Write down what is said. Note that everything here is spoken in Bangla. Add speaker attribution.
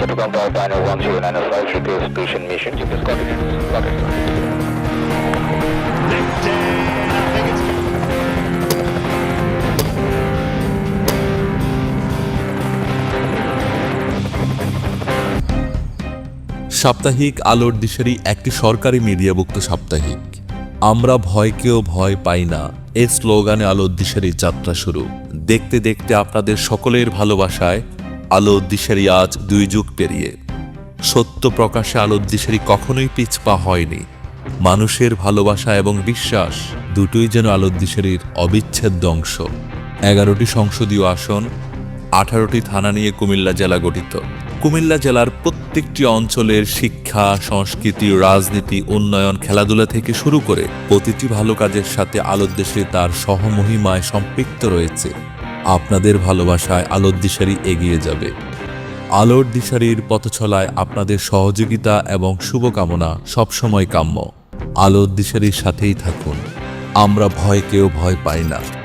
Speaker 1: Protocol Power Final 10905 repeats station mission. Keep this copy. Rocket.
Speaker 2: সাপ্তাহিক আলোর দিশারি একটি সরকারি মিডিয়াভুক্ত সাপ্তাহিক আমরা ভয়কেও ভয় পাই না এই স্লোগানে আলোর দিশারি যাত্রা শুরু দেখতে দেখতে আপনাদের সকলের ভালোবাসায় আলোর দিশারি আজ দুই যুগ পেরিয়ে। সত্য প্রকাশে আলোর দিশারি কখনোই পিছপা হয়নি। মানুষের ভালোবাসা এবং বিশ্বাস দুটোই যেন আলোর দিশারির অবিচ্ছেদ্য অংশ। এগারোটি সংসদীয় আসন, আঠারোটি থানা নিয়ে কুমিল্লা জেলা গঠিত। কুমিল্লা জেলার প্রত্যেকটি অঞ্চলের শিক্ষা, সংস্কৃতি, রাজনীতি, উন্নয়ন খেলাধুলা থেকে শুরু করে প্রতিটি ভালো কাজের সাথে আলোর দেশে তার সহমহিমায় সম্পৃক্ত রয়েছে। আপনাদের ভালোবাসায় আলোর দিশারি এগিয়ে যাবে। আলোর দিশারির পথছলায় আপনাদের সহযোগিতা এবং শুভকামনা সবসময় কাম্য। আলোর দিশারির সাথেই থাকুন। আমরা ভয় কেউ ভয় পাই না।